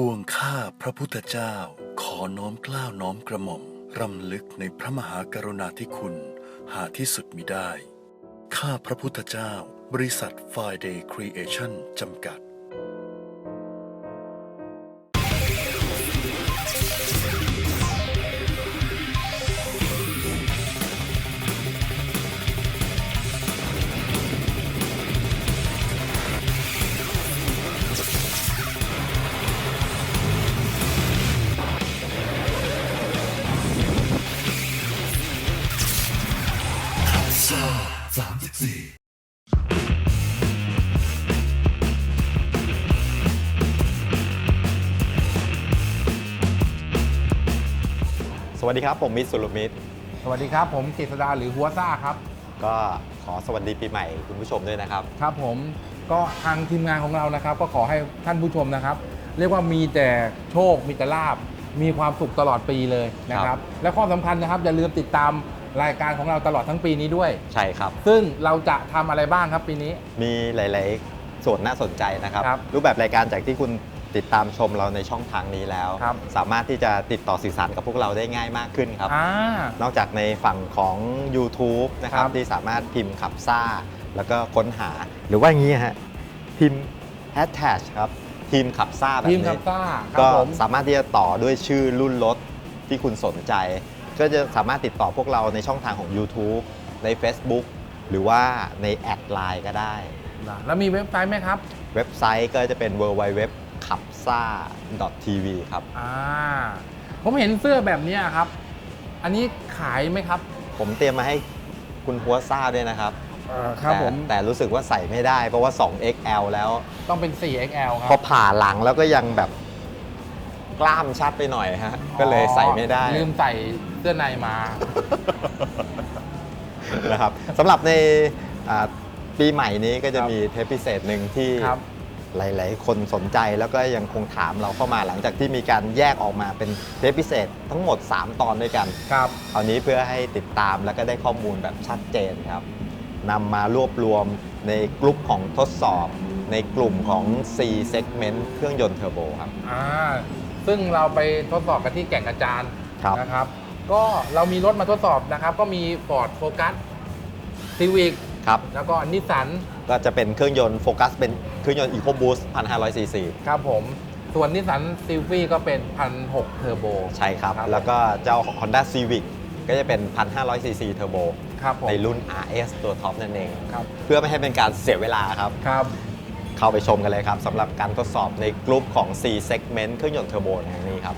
ปวงข้าพระพุทธเจ้า ขอน้อมกล้าวน้อมกระหม่อมรำลึกในพระมหากรุณาธิคุณ หาที่สุดมิได้ ข้าพระพุทธเจ้า บริษัท Friday Creation จำกัด วัสดีครับผมมิตรสุรมิตร สวัสดีครับ ผมกฤษดาหรือหัวซ่าครับก็ขอสวัสดีปีใหม่คุณผู้ชมด้วยนะครับ ครับผมก็ทางทีมงานของเรานะครับ ก็ขอให้ท่านผู้ชมนะครับ เรียกว่ามีแต่โชคมีแต่ลาบมีความสุขตลอดปีเลยนะคครัรับ บ และข้อสำคัญนะครับอย่าลืมติดตามรายการของเราตลอดทั้งปีนี้ด้วย ใช่ครับ ซึ่งเราจะทำอะไรบ้างครับปีนี้ มีหลาย ๆ ส่วนน่าสนใจนะครับ ครับรูปแบบรายการจากที่คุณ ติดตามชมเราในช่องทางนี้แล้ว ครับ สามารถที่จะติดต่อสื่อสารกับพวกเราได้ง่ายมากขึ้นครับ อ่า นอกจากในฝั่งของ YouTube นะครับครับ ที่สามารถพิมพ์ขับซ่า แล้วก็ค้นหาหรือว่าอย่างนี้ฮะพิมพ์ hashtag ครับทีมขับซ่าแบบทีมนี้คับซ่าครัก็บผม สามารถที่จะต่อด้วยชื่อรุ่นรถที่คุณสนใจ ก็จะสามารถติดต่อพวกเราในช่องทางของ YouTube ใน Facebook หรือว่าในแอดไลน์ก็ได้ แล้วมีเว็บไซต์ไหมครับ เว็บไซต์ก็จะเป็น www ขับซ่า .tv ครับ อ่าผมเห็นเสื้อแบบเนี้ยครับ อันนี้ขายไหมครับผมเตรียมมาให้คุณหัวซ่าด้วยนะครับครับแต่ผมแต่รู้สึกว่าใส่ไม่ได้เพราะว่า 2XL แล้ว ต้องเป็น 4XL ครัพอผ่าหลังแล้วก็ยังแบบกล้ามชัดไปหน่อยฮะ ก็เลยใส่ไม่ได้ ลืมใส่เสื้อในมา นะครับสำหรับในอ่าปีใหม่นี้ก็จะครับมีเทปพิเศษหนึ่งที่ครับ หลาย ๆ คนสนใจแล้วก็ยังคงถามเราเข้ามาหลังจากที่มีการแยกออกมาเป็นเทปพิเศษทั้งหมด 3 ตอนด้วยกันครับคราวนี้เพื่อให้ติดตามแล้วก็ได้ข้อมูลแบบชัดเจนครับนำมารวบรวมในกลุ่มของทดสอบ ในกลุ่มของ C segment เครื่องยนต์เทอร์โบครับอ่าซึ่งเราไปทดสอบกันที่แก่งกระจานครับนะครับ ก็เรามีรถมาทดสอบนะครับ ก็มี Ford Focus Civic ครับแล้วก็นิสสัน ก็จะเป็นเครื่องยนต์โฟกัสเป็นเครื่องยนต์ EcoBoost 1,500ซีซีครับผม ส่วนนิสสันซิลฟี่ก็เป็น 1,600เทอร์โบ ใช่ครับ ครับ แล้วก็เจ้า Honda Civic ก็จะเป็น 1,500ซีซีเทอร์โบครับผมในรุ่น RS ตัวท็อปนั่นเอง ครับเพื่อไม่ให้เป็นการเสียเวลาครับ ครับเข้าไปชมกันเลยครับสำหรับการทดสอบในกลุ่มของ C segment เครื่องยนต์เทอร์โบในนี้ครับ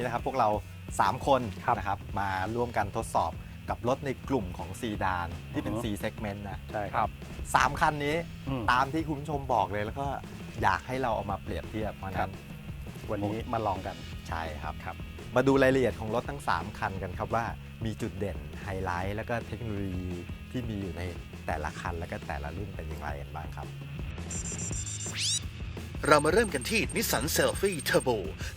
นวันนี้นะครับพวกเรา 3 คนนะครับมาร่วมกันทดสอบกับรถในกลุ่มของซีดานที่เป็น C segment นะใช่ครับ สามคันนี้อืม ตามที่คุณผู้ชมบอกเลยแล้วก็อยากให้เราเอามาเปรียบเทียบเพราะฉะนั้นวันนี้มาลองกัน ใช่ครับ ครับ มาดูรายละเอียดของรถทั้ง 3 คันกันครับว่ามีจุดเด่นไฮไลท์ แล้วก็เทคโนโลยีที่มีอยู่ในแต่ละคัน แล้วก็แต่ละรุ่นเป็นอย่างไรกันบ้างครับ เรามาเริ่มกันที่นิสสันเซลฟี่เทอร์โบ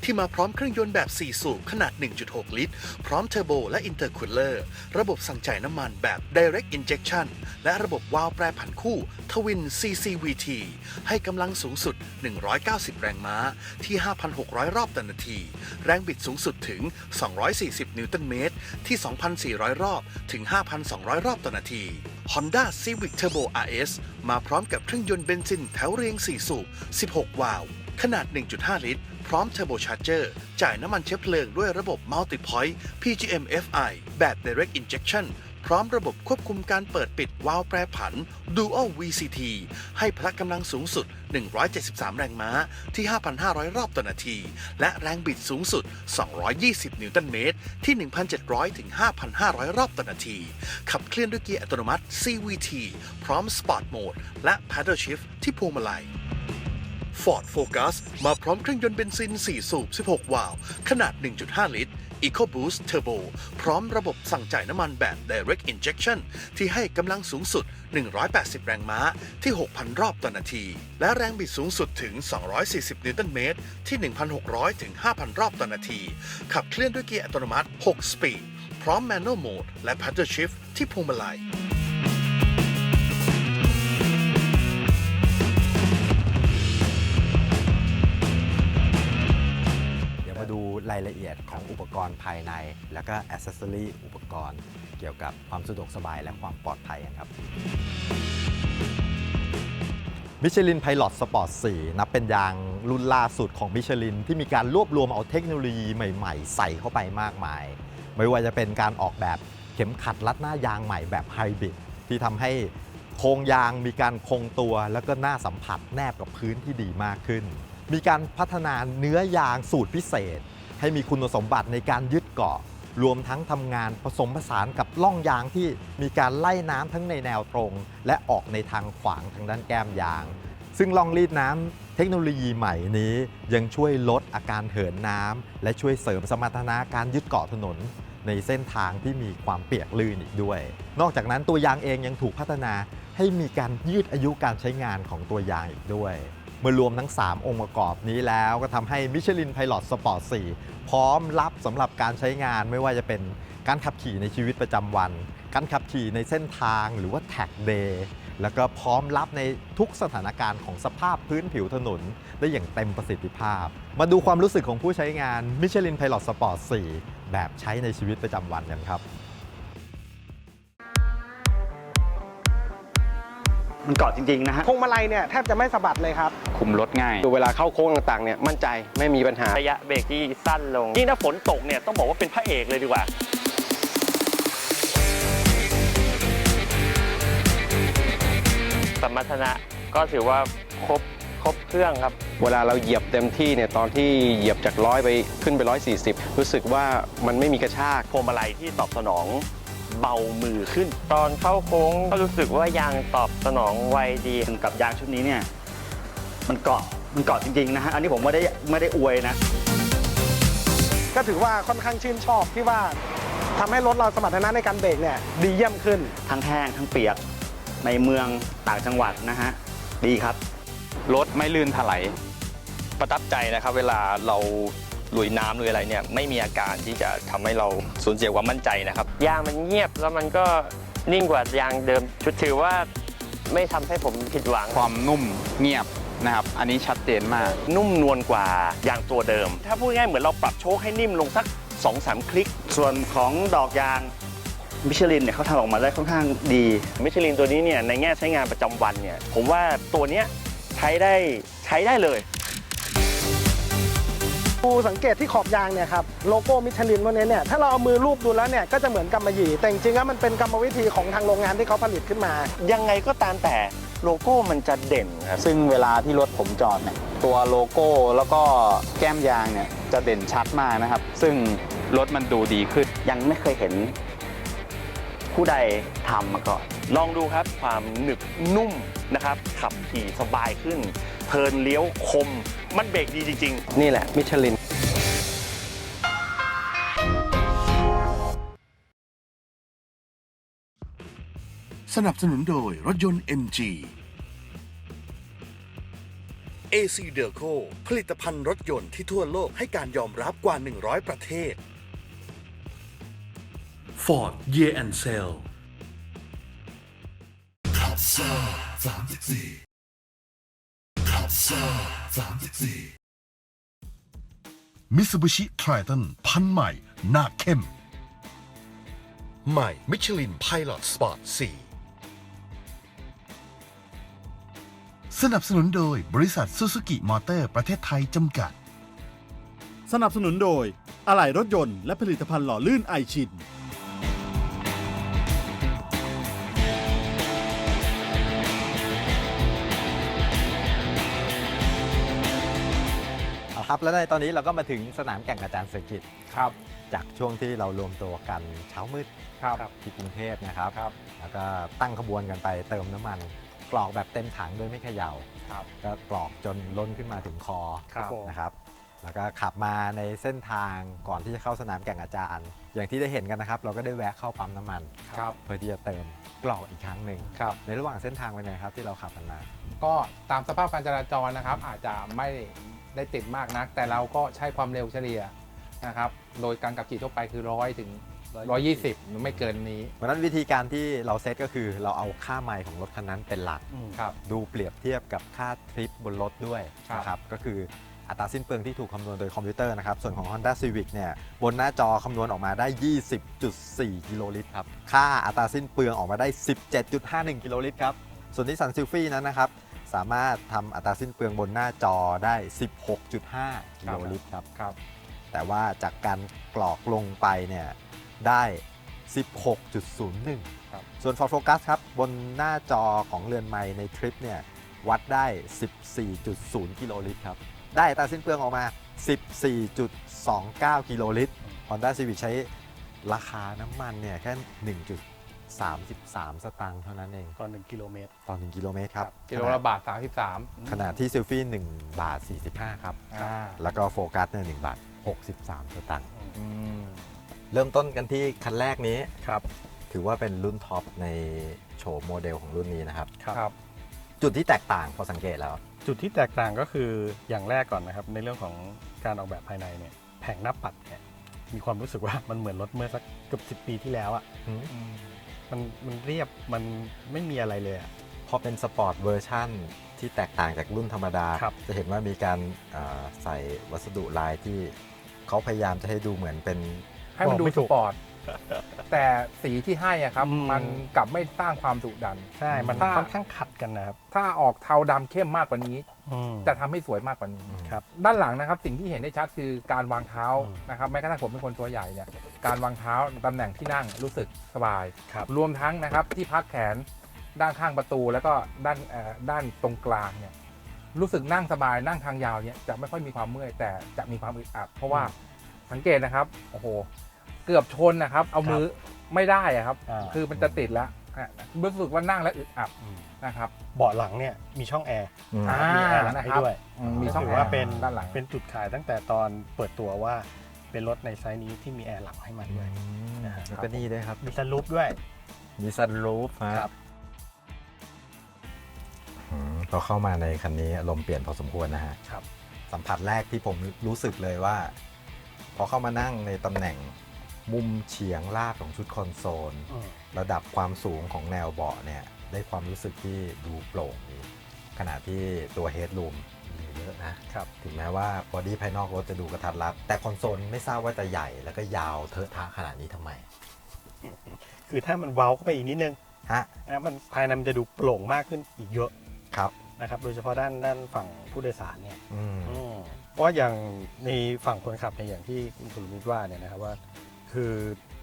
ที่มาพร้อมเครื่องยนต์แบบ 4 สูบขนาด 1.6 ลิตร พร้อมเทอร์โบและอินเตอร์คูลเลอร์ ระบบสั่งจ่ายน้ำมันแบบ Direct Injection และระบบวาล์วแปรผันคู่ Twin CCVT ให้กำลังสูงสุด 190 แรงม้าที่ 5,600 รอบต่อนาที แรงบิดสูงสุดถึง 240 นิวตันเมตรที่ 2,400 รอบถึง 5,200 รอบต่อนาที Honda Civic Turbo RS มาพร้อมกับเครื่องยนต์เบนซินแถวเรียง 4 สูบ 16 วาล์วขนาด 1.5 ลิตร พร้อมเทอร์โบชาร์เจอร์ จ่ายน้ำมันเชื้อเพลิงด้วยระบบ Multi Point PGM FI แบบ Direct Injection พร้อมระบบควบคุมการเปิดปิดวาล์วแปรผัน Dual VCT ให้พละกำลังสูงสุด 173 แรงม้าที่ 5,500 รอบต่อนาที และแรงบิดสูงสุด 220 นิวตันเมตร ที่ 1,700 ถึง 5,500 รอบต่อนาที ขับเคลื่อนด้วยเกียร์อัตโนมัติ CVT พร้อม Sport Mode และ Paddle Shift ที่พวงมาลัย Ford Focus มาพร้อมเครื่องยนต์เบนซิน 4 สูบ 16 วาล์วขนาด 1.5 ลิตร EcoBoost Turbo พร้อมระบบสั่งจ่ายน้ำมันแบบ Direct Injection ที่ให้กำลังสูงสุด 180 แรงม้าที่ 6,000 รอบต่อนาที และแรงบิดสูงสุดถึง 240 นิวตันเมตรที่ 1,600 ถึง 5,000 รอบต่อนาที ขับเคลื่อนด้วยเกียร์อัตโนมัติ 6 สปีด พร้อม Manual Mode และ Paddle Shift ที่พวงมาลัย ละเอียดของอุปกรณ์ภายใน แล้วก็อ c เซสซอรีอุปกรณ์ เกี่ยวกับความสะดวกสบายและความปลอดภัยครับมิชลินไพลอตสปอร์ต 4 นับเป็นยางรุ่นล่าสุดของมิชลิน ที่มีการรวบรวมเอาเทคโนโลยีใหม่ๆ ใส่เข้าไปมากมาย ไม่ว่าจะเป็นการออกแบบเข็มขัดรัดหน้ายางใหม่แบบไฮบริดที่ทำให้โครงยางมีการคงตัว แล้วก็หน้าสัมผัสแนบกับพื้นที่ดีมากขึ้น มีการพัฒนาเนื้อยางสูตรพิเศษ ให้มีคุณสมบัติในการยึดเกาะ รวมทั้งทำงานผสมผสานกับล่องยางที่มีการไล่น้ำทั้งในแนวตรง และออกในทางขวางทางด้านแก้มยาง ซึ่งล่องรีดน้ำเทคโนโลยีใหม่นี้ยังช่วยลดอาการเหินน้ำและช่วยเสริมสมรรถนะการยึดเกาะถนนในเส้นทางที่มีความเปียกลื่นอีกด้วย นอกจากนั้นตัวยางเองยังถูกพัฒนาให้มีการยืดอายุการใช้งานของตัวยางอีกด้วย เมื่อรวมทั้ง 3 องค์ประกอบนี้แล้วก็ทำให้มิชลินไพลอตสปอร์ต4พร้อมรับสำหรับการใช้งานไม่ว่าจะเป็นการขับขี่ในชีวิตประจำวัน การขับขี่ในเส้นทางหรือว่าแท็กเดย์แล้วก็พร้อมรับในทุกสถานการณ์ของสภาพพื้นผิวถนน ได้อย่างเต็มประสิทธิภาพ มาดูความรู้สึกของผู้ใช้งานมิชลินไพลอตสปอร์ต4แบบใช้ในชีวิตประจำวันกันครับ มันเกาะจริงๆนะฮะพวงมาลัยเนี่ยแทบจะไม่สะบัดเลยครับ คุมรถง่าย ดูเวลาเข้าโค้งต่างๆเนี่ยมั่นใจไม่มีปัญหา ระยะเบรกที่สั้นลงยิ่งถ้าฝนตกเนี่ยต้องบอกว่าเป็นพระเอกเลยดีกว่า สมรรถนะก็ถือว่าครบครบเครื่องครับ เวลาเราเหยียบเต็มที่เนี่ยตอนที่เหยียบจากร้อยไปขึ้นไป 140 รู้สึกว่ามันไม่มีกระชาก พวงมาลัยที่ตอบสนอง เบามือขึ้น ตอนเข้าโค้งก็รู้สึกว่ายางตอบสนองไวดีกับยางชุดนี้เนี่ยมันเกาะมันเกาะจริงๆนะฮะอันนี้ผมไม่ได้ไม่ได้อวยนะ ก็ถือว่าค่อนข้างชื่นชอบที่ว่าทำให้รถเราสมรรถนะในการเบรกเนี่ยดีเยี่ยมขึ้น ทั้งแห้งทั้งเปียกในเมืองต่างจังหวัดนะฮะดีครับ รถไม่ลื่นถลายประทับใจนะครับ เวลาเรา ลุยน้ำลุยอะไรเนี่ยไม่มีอาการที่จะทำให้เราสูญเสียความมั่นใจนะครับ ยางมันเงียบแล้วมันก็นิ่งกว่ายางเดิมชุดถือว่าไม่ทำให้ผมผิดหวัง ความนุ่มเงียบนะครับ อันนี้ชัดเจนมาก นุ่มนวลกว่ายางตัวเดิม ถ้าพูดง่ายๆเหมือนเราปรับโชคให้นิ่มลงสัก2-3คลิก ส่วนของดอกยางมิชลินเนี่ยเขาทำออกมาได้ค่อนข้างดี มิชลินตัวนี้เนี่ยในแง่ใช้งานประจำวันเนี่ยผมว่าตัวเนี้ยใช้ได้ใช้ได้เลย ดูสังเกตที่ขอบยางเนี่ยครับโลโก้มิชลินพวกนี้เนี่ยถ้าเราเอามือรูปดูแล้วเนี่ยก็จะเหมือนกำมะหยี่แต่จริงๆแล้วมันเป็นกรรมวิธีของทางโรงงานที่เขาผลิตขึ้นมา ยังไงก็ตามแต่โลโก้มันจะเด่นครับซึ่งเวลาที่รถผมจอดเนี่ยตัวโลโก้แล้วก็แก้มยางเนี่ยจะเด่นชัดมากนะครับ ซึ่งรถมันดูดีขึ้นยังไม่เคยเห็น ผู้ใดทำมาก่อน ลองดูครับความหนึบนุ่มนะครับ ขับขี่สบายขึ้น เทิร์นเลี้ยวคม มันเบรกดีจริงๆนี่แหละมิชลินสนับสนุนโดยรถยนต์ MG AC d e l c o ผลิตภัณฑ์รถยนต์ที่ทั่วโลกให้การยอมรับกว่า 100 ประเทศ Ford Year and Sale มิ t ซูบิชิไทรตันพันใหม่หน้าเข้ม ใหม่มิชลินไพลอตสปอร์ต4สนับสนุนโดยบริษัทซูซูกิมอเตอร์ประเทศไทยจำกัด สนับสนุนโดยอะไหล่รถยนต์และผลิตภัณฑ์หล่อลื่นไอชิน ครับแล้วในตอนนี้เราก็มาถึงสนามแข่งอาจารย์เศรษฐกิจครับ จากช่วงที่เรารวมตัวกันเช้ามืดครับที่กรุงเทพนะครับ ครับ แล้วก็ตั้งขบวนกันไปเติมน้ำมัน กรอกแบบเต็มถังโดยไม่เขย่าครับก็กรอกจนล้นขึ้นมาถึงคอครับผม นะครับ แล้วก็ขับมาในเส้นทางก่อนที่จะเข้าสนามแก่งอาจารย์ อย่างที่ได้เห็นกันนะครับ เราก็ได้แวะเข้าปั๊มน้ำมัน ครับ เพื่อที่จะเติมกรอกอีกครั้งหนึ่งครับ ในระหว่างเส้นทางเป็นไงครับที่เราขับกันมา ก็ตามสภาพการจราจรนะครับ อาจจะไม่ ได้ติดมากนัก แต่เราก็ใช้ความเร็วเฉลี่ยนะครับ โดยการขับขี่ทั่วไปคือร้อยถึงร้อยยี่สิบไม่เกินนี้ เพราะฉะนั้นวิธีการที่เราเซตก็คือเราเอาค่าไมล์ของรถคันนั้นเป็นหลัก ครับ ดูเปรียบเทียบกับค่าทริปบนรถด้วยครับ นะครับก็คืออัตราสิ้นเปลืองที่ถูกคำนวณโดยคอมพิวเตอร์นะครับ ส่วนของ Honda Civic เนี่ยบนหน้าจอคำนวณออกมาได้ 20.4 กิโลลิตรครับ ค่าอัตราสิ้นเปลืองออกมาได้ 17.51 กิโลลิตรครับ ส่วนที่สันซิลฟี่นั้นนะครับ สามารถทำอัตราสิ้นเปลืองบนหน้าจอได้ 16.5 กิโลลิตรครับ ครับ แต่ว่าจากการกรอกลงไปเนี่ยได้ 16.01 ครับ ส่วน Ford Focus ครับ บนหน้าจอของเรือนไม้ในทริปเนี่ยวัดได้ 14.0 กิโลลิตรครับ ได้อัตราสิ้นเปลืองออกมา 14.29 กิโลลิตร Honda Civic ใช้ราคาน้ำมันเนี่ยแค่ 1.33 สตางค์เท่านั้นเองตอนหนึ่งกิโลเมตร ต่อ1กิโลเมตรครับกิโลละบาท 33ขณะที่เซลฟี่ 1 บาท 45 ครับ อ่า แล้วก็โฟกัสเนี่ย1บาท 63 สตางค์อืมเริ่มต้นกันที่คันแรกนี้ ครับ ถือว่าเป็นรุ่นท็อปในโฉมโมเดลของรุ่นนี้นะครับ ครับ จุดที่แตกต่างพอสังเกตแล้ว จุดที่แตกต่างก็คืออย่างแรกก่อนนะครับ ในเรื่องของการออกแบบภายในเนี่ยแผงหน้าปัดเนี่ยมีความรู้สึกว่ามันเหมือนรถเมื่อสักเกือบสิปีที่แล้วอะ่ะมั นมันเรียบมันไม่มีอะไรเลยอะ พอเป็นสปอร์ตเวอร์ชั่นที่แตกต่างจากรุ่นธรรมดา ครับ จะเห็นว่ามีการเอ่อใส่วัสดุลายที่เขาพยายามจะให้ดูเหมือนเป็นให้มันดูบอกไม่สถูกปอร์ต แต่สีที่ให้อะครับ อืม มันกลับไม่สร้างความดุดัน ใช่ มันถ้า ค่อนข้างขัดกันนะครับถ้าออกเทาดำเข้มมากกว่านี้ อืม จะทำให้สวยมากกว่านี้ ครับ ด้านหลังนะครับสิ่งที่เห็นได้ชัดคือการวางเท้าอืม นะครับแม้กระทั่งผมเป็นคนตัวใหญ่เนี่ยการวางเท้าตำแหน่งที่นั่งรู้สึกสบาย ครับ รวมทั้งนะครับที่พักแขนด้านข้างประตู แล้วก็ด้านเอ่อด้านตรงกลางเนี่ยรู้สึกนั่งสบายนั่งทางยาวเนี่ยจะไม่ค่อยมีความเมื่อยแต่จะมีความอึดอัด เพราะว่าสังเกตนะครับโอ้โห เกือบชนนะครับ เอามือไม่ได้อะครับ อ่า คือมันจะติดแล้วอะรู้สึกว่านั่งแล้วอึดอัดอืมนะครับ เบาะหลังเนี่ยมีช่องแอร์อืม อ่ามีแอร์หลังนะให้ครับ ด้วย อืมมีช่องถืแอว่าร์เป็น ด้านหลังเป็นจุดขายตั้งแต่ตอนเปิดตัวว่าเป็นรถในไซส์นี้ที่มีแอร์หลังให้มาด้วยนะฮะแล้วก็นี่ด้วยครับมีซันรูฟด้วย มีซันรูฟฮะครับ อืมพอเข้ามาในคันนี้อารมณ์เปลี่ยนพอสมควรนะฮะ ครับ สัมผัสแรกที่ผมรู้สึกเลยว่า พอเข้ามานั่งในตำแหน่ง มุมเฉียงลาดของชุดคอนโซลอืมระดับความสูงของแนวเบาะเนี่ยได้ความรู้สึกที่ดูโปร่งดีขณะที่ตัวเฮด o ูมเหลือเยอะนะ ครับ ถึงแม้ว่าบอดี้ภายนอกรถจะดูกระทัดรัด แต่คอนโซลไม่ทราบว่าจะใหญ่แล้วก็ยาวเทอะทะขนาดนี้ทำไมคือถ้ามันเว้าเข้าไปอีกนิดนึงฮะนะมันภายในมันจะดูโปร่งมากขึ้นอีกเยอะครับ นะครับ โดยเฉพาะด้านด้านฝั่งผู้โดยสารเนี่ย อืมอืมเพราะว่าอย่างในฝั่งคนขับเนี่ยอย่างที่คุณสุรมิตรว่าเนี่ยนะครับว่า คือ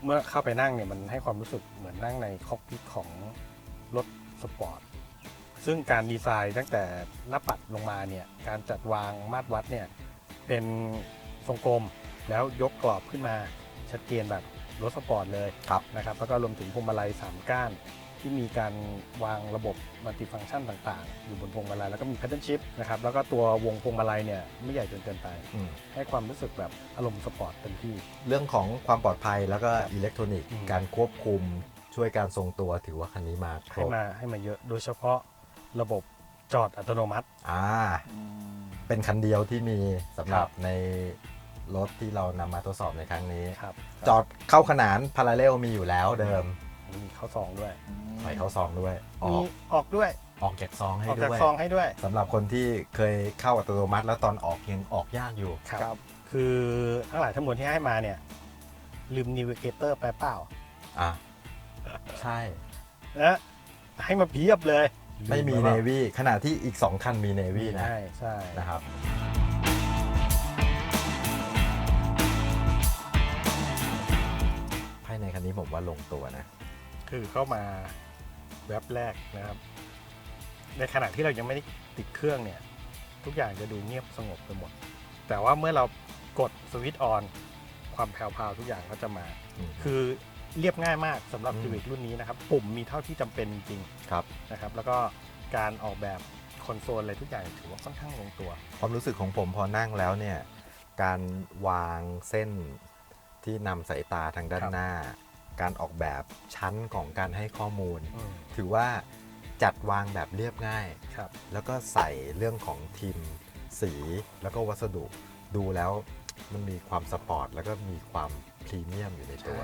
เมื่อเข้าไปนั่งเนี่ยมันให้ความรู้สึกเหมือนนั่งในคอกพิทของรถสปอร์ต ซึ่งการดีไซน์ตั้งแต่หน้าปัดลงมาเนี่ย การจัดวางมาตรวัดเนี่ย เป็นทรงกลมแล้วยกกรอบขึ้นมาชัดเจนแบบรถสปอร์ตเลยครับนะครับ แล้วก็รวมถึงพวงมาลัย 3 ก้าน ที่มีการวางระบบมัลติฟังก์ชันต่างๆ อยู่บนพวงมาลัยแล้วก็มีแพทเทิร์นชิพนะครับแล้วก็ตัววงพวงมาลัยเนี่ยไม่ใหญ่จนเกินไป อืม ให้ความรู้สึกแบบอารมณ์สปอร์ตเต็มที่ เรื่องของความปลอดภัยแล้วก็อิเล็กทรอนิกส์อืม การควบคุมช่วยการทรงตัวถือว่าคันนี้มาครให้บมาให้มาเยอะโดยเฉพาะระบบจอดอัตโนมัติ อ่าเป็นคันเดียวที่มีสำหรับครับในรถที่เรานำมาทดสอบในครั้งนี้ ครับ จอดเข้าขนานพาราเรลมีอยู่แล้วเดิม มีเข้าซองด้วยถอยเข้าซองด้วย อมีอกออกด้วยออกจากซองให้ออกด้จากวยซองให้ด้วยสำหรับคนที่เคยเข้าอัตโนมัติ แล้วตอนออกยังออกยากอยู่ ครับ คือทั้งหลายทั้งมวลที่ให้มาเนี่ย ลืมนิวเกเตอร์ไปเปล่าอะ ใช่นะให้มาเพียบเลยไม่มีลืเนปล่าวีขณะที่อีก 2 คันมีเนวีนะ ใช่ใช่นะครับ ภายในคันนี้ผมว่าลงตัวนะ คือเข้ามาแว็บแรกนะครับ ในขณะที่เรายังไม่ได้ติดเครื่องเนี่ย ทุกอย่างจะดูเงียบสงบไปหมด แต่ว่าเมื่อเรากดสวิตช์ออนความแผ่วๆทุกอย่างก็จะมาอืมคือเรียบง่ายมากสำหรับอืม ซีวิกรุ่นนี้นะครับ ปุ่มมีเท่าที่จำเป็นจริงครับ ๆนะครับ แล้วก็การออกแบบคอนโซลอะไรทุกอย่างถือว่าค่อนข้างลงตัว ความรู้สึกของผมพอนั่งแล้วเนี่ย การวางเส้นที่นำสายตาทางด้านครับ หน้า การออกแบบชั้นของการให้ข้อมูลอืมถือว่าจัดวางแบบเรียบง่าย ครับแล้วก็ใส่เรื่องของทีมสีแล้วก็วัสดุดูแล้วมันมีความสปอร์ต แล้วก็มีความพรีเมียมอยู่ในตัว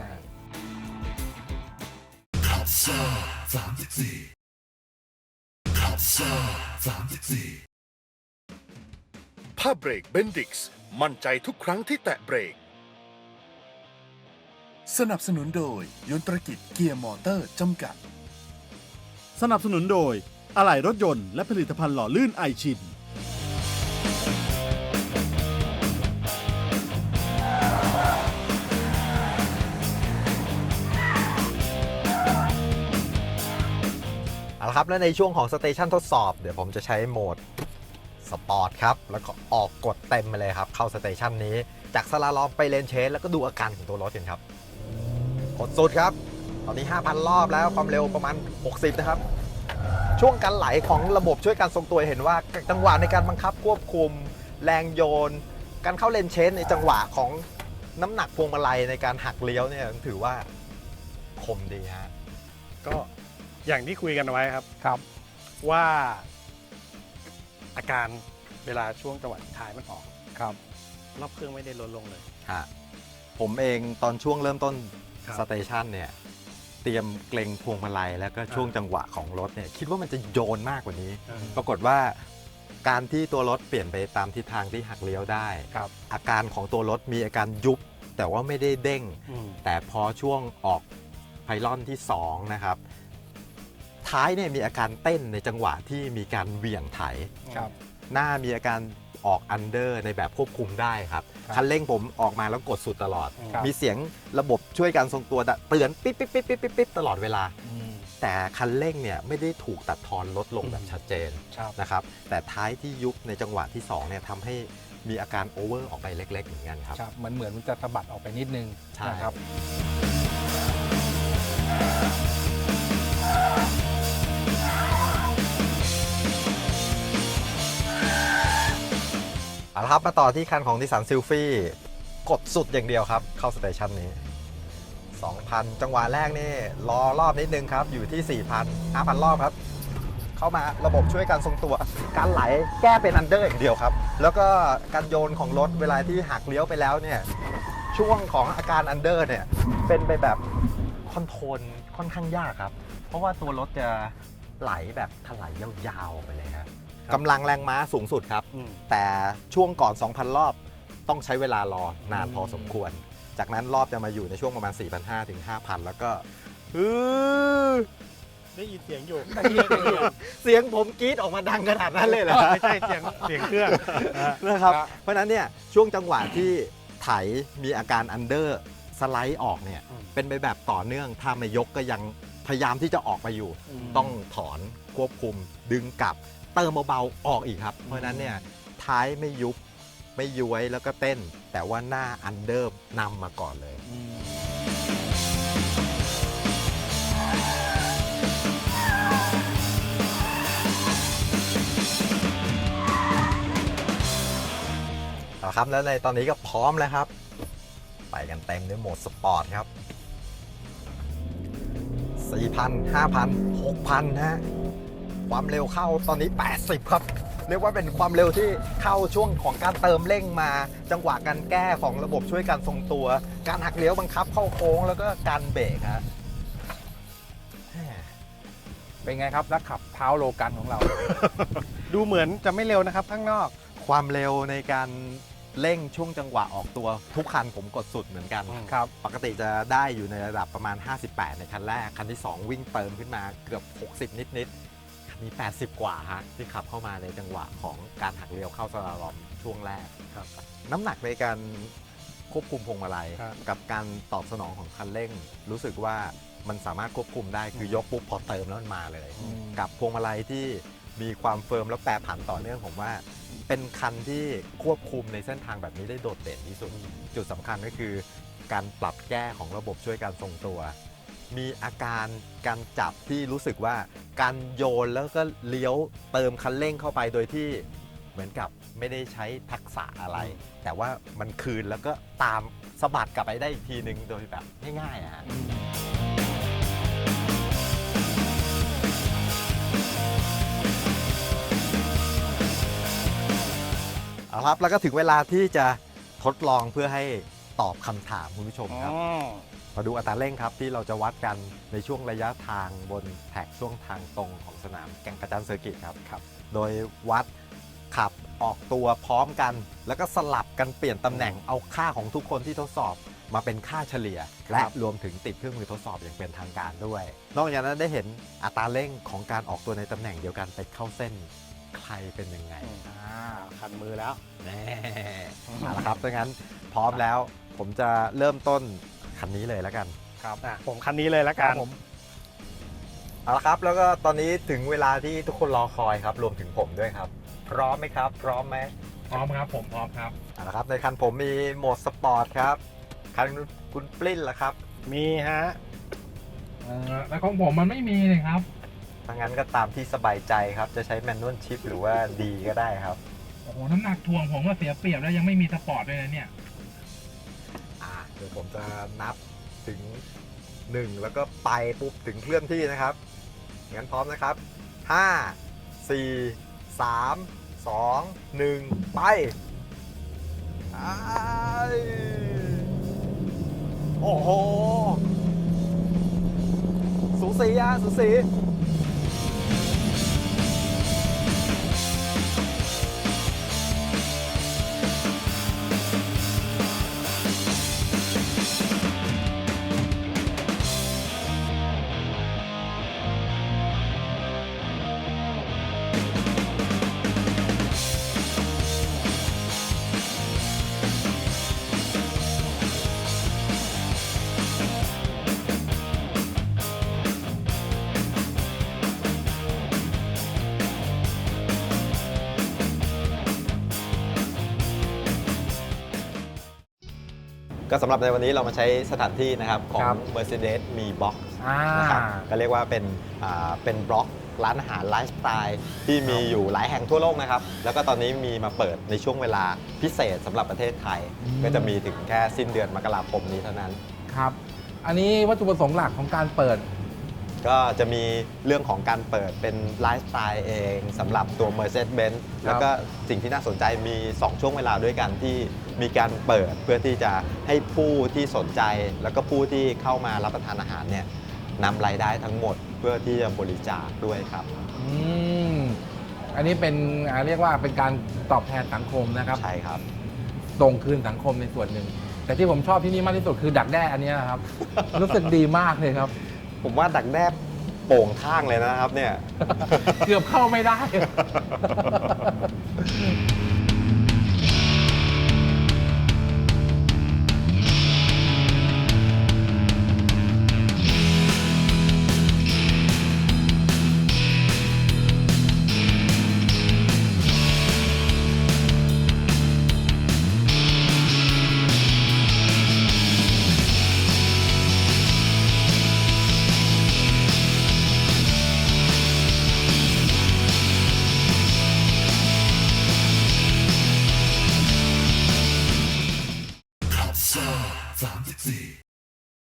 ผ้าเบรกเบนดิกส์มั่นใจทุกครั้งที่แตะเบรก สนับสนุนโดยยนตรกิจเกียร์มอเตอร์จำกัด สนับสนุนโดย อะไหล่รถยนต์และผลิตภัณฑ์หล่อลื่นไอชิน เอาละครับและในช่วงของสเตชันทดสอบ เดี๋ยวผมจะใช้โหมดสปอร์ตครับ แล้วก็ออกกดเต็มไปเลยครับ เข้าสเตชันนี้ จากสลาลอมไปเลนเชสแล้วก็ดูอาการของตัวรถกันครับ กดสุดครับ ตอนนี้ 5,000 รอบแล้วความเร็วประมาณ 60 นะครับ ช่วงการไหลของระบบช่วยการทรงตัวเห็นว่าจังหวะในการบังคับควบคุม แรงโยน การเข้าเลนเชสในจังหวะของน้ำหนักพวงมาลัยในการหักเลี้ยวเนี่ยถือว่าคมดีฮะ ก็อย่างที่คุยกันไว้ครับครับ ว่า อาการเวลาช่วงจังหวะท้ายมันออก ครับ รอบเครื่องไม่ได้ลดลงเลยฮะผมเองตอนช่วงเริ่มต้นครับ สเตชันเนี่ยเตรียมเกรงพวงมาลัยแล้วก็ช่วงจังหวะของรถเนี่ยคิดว่ามันจะโยนมากกว่านี้ ปรากฏว่าการที่ตัวรถเปลี่ยนไปตามทิศทางที่หักเลี้ยวได้ ครับอาการของตัวรถมีอาการยุบ แต่ว่าไม่ได้เด้ง อืมแต่พอช่วงออกไพลอนที่2นะครับท้ายเนี่ยมีอาการเต้นในจังหวะที่มีการเหวี่ยงไถ ครับ หน้ามีอาการ ออกอันเดอร์ในแบบควบคุมได้ครับครับ คันเร่งผมออกมาแล้วกดสุดตลอด ครับ มีเสียงระบบช่วยการทรงตัวเตือนปิ๊บปิ๊บปิ๊บปิ๊บปิ๊บปิ๊บตลอดเวลาแต่คันเร่งเนี่ยไม่ได้ถูกตัดทอนลดลงแบบชัดเจนครับ นะครับ แต่ท้ายที่ยุบในจังหวะที่2เนี่ยทำให้มีอาการโอเวอร์ออกไปเล็กๆเหมือนกันครับ ครับเหมือนเหมือนมันจะสะบัดออกไปนิดนึงใช่ นะครับ เอาละครับมาต่อที่คันของดิสันซิลฟี่กดสุดอย่างเดียวครับ เข้าสเตชันนี้ 2,000 จังหวะแรกนี่รอรอบนิดนึงครับ อยู่ที่ 4,000 5,000 รอบครับ เข้ามาระบบช่วยการทรงตัว การไหลแก้เป็นอันเดอร์อย่างเดียวครับ แล้วก็การโยนของรถเวลาที่หักเลี้ยวไปแล้วเนี่ย ช่วงของอาการอันเดอร์เนี่ย เป็นไปแบบคอนโทรลค่อนข้างยากครับ เพราะว่าตัวรถจะไหลแบบถลายยาวๆไปเลยครับ กำลังแรงม้าสูงสุดครับ อืม แต่ช่วงก่อน 2,000 รอบต้องใช้เวลารอนานพอสมควร จากนั้นรอบจะมาอยู่ในช่วงประมาณ 4,500 ถึง 5,000 แล้วก็อื้อได้ยินเสียงอยู่เสียงผมกรี๊ดออกมาดังขนาดนั้นเลยเหรอ ไม่ใช่เสียงเสียงเครื่องนะนะครับ ครับเพราะฉะนั้นเนี่ยช่วงจังหวะที่ไถมีอาการอันเดอร์สไลด์ออกเนี่ยอืม เป็นไปแบบต่อเนื่องถ้าไม่ยกก็ยังพยายามที่จะออกไปอยู่อืมต้องถอนควบคุมดึงกลับ เติมเบาๆออกอีกครับ เพราะฉะนั้นเนี่ยท้ายไม่ยุบไม่ย้วยแล้วก็เต้น แต่ว่าหน้าอันเดอร์นำมาก่อนเลย เอาครับแล้วในตอนนี้ก็พร้อมแล้วครับ ไปกันเต็มด้วยโหมดสปอร์ตครับ 4,000 5,000 6,000นะฮะ ความเร็วเข้าตอนนี้ 80 ครับ เรียกว่าเป็นความเร็วที่เข้าช่วงของการเติมเร่งมา จังหวะการแก้ของระบบช่วยการทรงตัว การหักเลี้ยวบังคับเข้าโค้งแล้วก็การเบรกฮะแหมเป็นไงครับนักขับเท้าโลกันของเรา ดูเหมือนจะไม่เร็วนะครับข้างนอก ความเร็วในการเร่งช่วงจังหวะออกตัวทุกคันผมกดสุดเหมือนกันครับ ปกติจะได้อยู่ในระดับประมาณ 58 ในคันแรก คันที่ 2 วิ่งเติมขึ้นมาเกือบ 60 นิด ๆ คันนี้80 กว่าฮะที่ขับเข้ามาในจังหวะของการหักเลี้ยวเข้าสลาลอมช่วงแรก ครับ น้ำหนักในการควบคุมพวงมาลัย ครับกับการตอบสนองของคันเร่ง รู้สึกว่ามันสามารถควบคุมได้คือยกปุ๊บพอเติมแล้วมันมาเลย อืม กับพวงมาลัยที่มีความเฟิร์มแล้วแปรผันต่อเนื่องผมว่า เป็นคันที่ควบคุมในเส้นทางแบบนี้ได้โดดเด่นที่สุด จุดสำคัญก็คือ การปรับแก้ของระบบช่วยการทรงตัว มีอาการการจับที่รู้สึกว่าการโยนแล้วก็เลี้ยวเติมคันเร่งเข้าไปโดยที่เหมือนกับไม่ได้ใช้ทักษะอะไร แต่ว่ามันคืนแล้วก็ตามสะบัดกลับไปได้อีกทีนึงโดยแบบง่ายๆอะฮะเอาละครับแล้วก็ถึงเวลาที่จะทดลองเพื่อให้ตอบคำถามคุณผู้ชมครับ มาดูอัตราเร่งครับที่เราจะวัดกันในช่วงระยะทางบนแท็กช่วงทางตรงของสนามแก่งกระจานเซอร์กิตครับครับ โดยวัดขับออกตัวพร้อมกัน แล้วก็สลับกันเปลี่ยนตำแหน่งเอาค่าของทุกคนที่ทดสอบมาเป็นค่าเฉลี่ย และรวมถึงติดเครื่องมือทดสอบอย่างเป็นทางการด้วย นอกจากนั้นได้เห็นอัตราเร่งของการออกตัวในตำแหน่งเดียวกันไปเข้าเส้นใครเป็นยังไงคันมือแล้วแน่เอาละครับดังนั้นพร้อมแล้วผมจะเริ่มต้น คันนี้เลยแล้วกันครับอะผมคันนี้เลยละกัน เอาละครับ แล้วก็ตอนนี้ถึงเวลาที่ทุกคนรอคอยครับ รวมถึงผมด้วยครับ พร้อมไหมครับ พร้อมไหมพร้อมครับผมพร้อมครับเอาละครับ ในคันผมมีโหมดสปอร์ตครับคันคุณปลิ้นล่ะครับมีฮะเออแล้วของผมมันไม่มีเลยครับ ถ้างั้นก็ตามที่สบายใจครับ จะใช้แมนนวลชิปหรือว่าดีก็ได้ครับ โอ้โหน้ำหนักทวงผมก็เสียเปรียบแล้วยังไม่มีสปอร์ตด้วยนะเนี่ยอ่า เดี๋ยวผมจะนับถึง 1 แล้วก็ไปปุ๊บถึงเคลื่อนที่นะครับ งั้นพร้อมนะครับ 5 4 3 2 1 ไปไปโอ้โห สูสีอะสูสีำหรับในวันนี้เรามาใช้สถานที่นะครับของ ครับ Mercedes มี Box อ่า นะครับก็เรียกว่าเป็นอ่าเป็นบล็อกร้านอาหารไลฟ์สไตล์ที่มีอยู่หลายแห่งทั่วโลกนะครับ แล้วก็ตอนนี้มีมาเปิดในช่วงเวลาพิเศษสำหรับประเทศไทย อืม ก็จะมีถึงแค่สิ้นเดือนมกราคมนี้เท่านั้น ครับ อันนี้วัตถุประสงค์หลักของการเปิด ก็จะมีเรื่องของการเปิดเป็นไลฟ์สไตล์เองสำหรับตัว Mercedes-Benz แล้วก็สิ่งที่น่าสนใจมี 2 ช่วงเวลาด้วยกันที่มีการเปิดเพื่อที่จะให้ผู้ที่สนใจ แล้วก็ผู้ที่เข้ามารับประทานอาหารเนี่ยนำรายได้ทั้งหมดเพื่อที่จะบริจาคด้วยครับ อืมอันนี้เป็นอ่าเรียกว่าเป็นการตอบแทนสังคมนะครับ ใช่ครับ ส่งคืนสังคมในส่วนหนึ่ง แต่ที่ผมชอบที่นี่มากที่สุดคือดักแด้อันเนี้ยนะครับ รู้สึกดีมากเลยครับ ผมว่าดักแด้โป่งข้างเลยนะครับเนี่ย เกือบเข้าไม่ได้